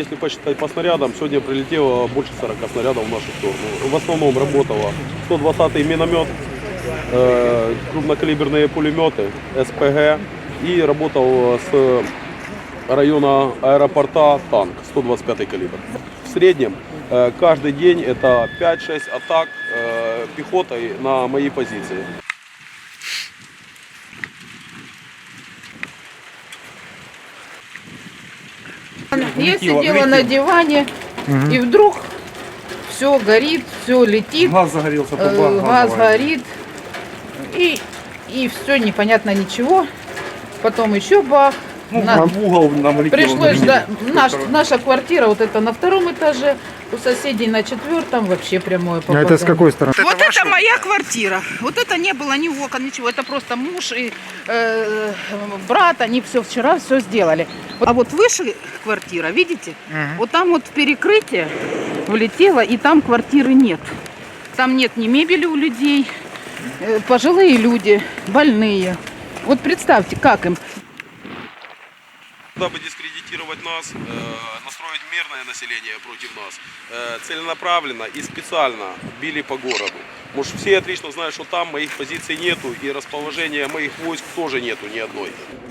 если посчитать по снарядам, сегодня прилетело больше 40 снарядов в нашу сторону. В основном работало 120-й миномет, э, крупнокалиберные пулеметы, СПГ и работал с района аэропорта танк 125 калибр. В среднем э, каждый день это 5-6 атак э, пехотой на мои позиции. Я сидела на диване, и вдруг все горит, все летит, Газ загорелся, э, труба газ газовая. горит, и, и все непонятно ничего. Потом еще бах. Ну, На- в угол нам летело. Пришлось линию. Наш, наша квартира, вот это на втором этаже, у соседей на четвертом вообще прямое А попадание. это с какой стороны? Вот это моя квартира. Вот это не было ни окон, ничего. Это просто муж и э, брат. Они все вчера все сделали. А вот выше квартира, видите? Вот там вот в перекрытие влетело, и там квартиры нет. Там нет ни мебели у людей, э, пожилые люди, больные. Вот представьте, как им. Дабы дискредитировать нас, э, настроить мирное население против нас, э, целенаправленно и специально били по городу. Может, все отлично знают, что там моих позиций нету и расположения моих войск тоже нету ни одной.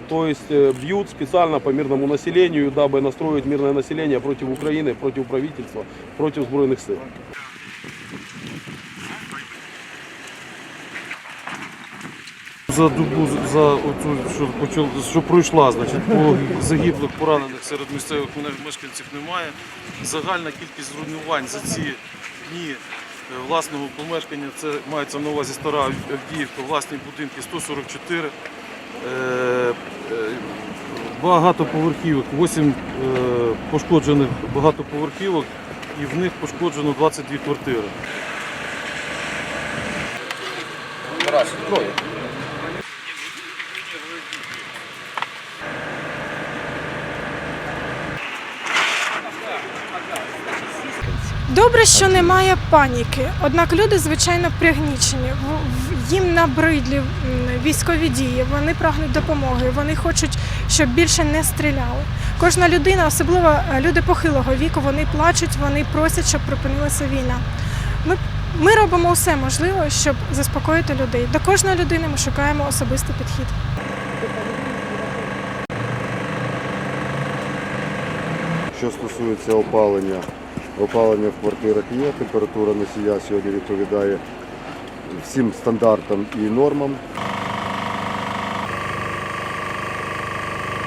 То есть э, бьют специально по мирному населению, дабы настроить мирное население против Украины, против правительства, против сбройных сил. За добу за оцю, що почал, що пройшла, значить, по загиблих поранених серед місцевих мешканців немає. Загальна кількість зруйнувань за ці дні е, власного помешкання, це мається на увазі стара Авдіївка, власні будинки 144. Е, е, багатоповерхівок, 8 е, пошкоджених багатоповерхівок і в них пошкоджено 22 квартири. Добре, що немає паніки. Однак люди, звичайно, пригнічені. Їм набридлі військові дії. Вони прагнуть допомоги. Вони хочуть, щоб більше не стріляли. Кожна людина, особливо е, люди похилого віку, вони плачуть, вони просять, щоб припинилася війна. Ми, ми робимо все можливе, щоб заспокоїти людей. До кожної людини ми шукаємо особистий підхід. Що стосується опалення, опалення в квартирах є, температура носія сьогодні відповідає всім стандартам і нормам.